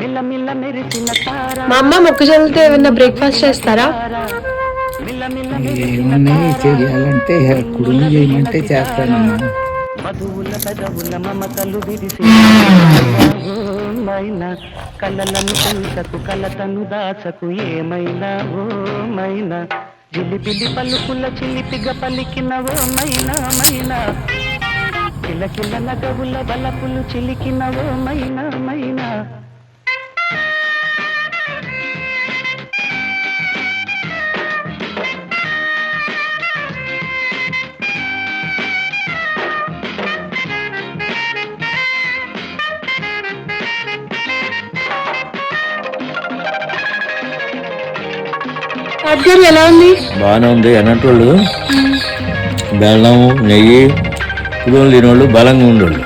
మిల్లమిల్ల మెరిసిన తార. మా అమ్మ మొక్కజొన్నతో ఏమైనా బ్రేక్ఫాస్ట్ చేస్తారా? మిల్లమిల్ల ఏమన్నా చేయాలంటే కుడుము చేయమంటే చేస్తానమ్మా. మధువుల పెదవుల మమతలు విరిసి మైనా కలలను పెంచకు కలతను దాచకు ఏమైనా ఓ మైనా. జిలిపిలి పలుకుల చిలిపిగ పలికిన ఓ మైనా మైనా. కిలకిల నగవుల బలపులు చిలికిన ఓ మైనా మైనా. ఎలా ఉంది? బాగానే ఉంది. అన్నట్టు బెల్లం నెయ్యి ఇది వాళ్ళు బలంగా ఉండేవాళ్ళు.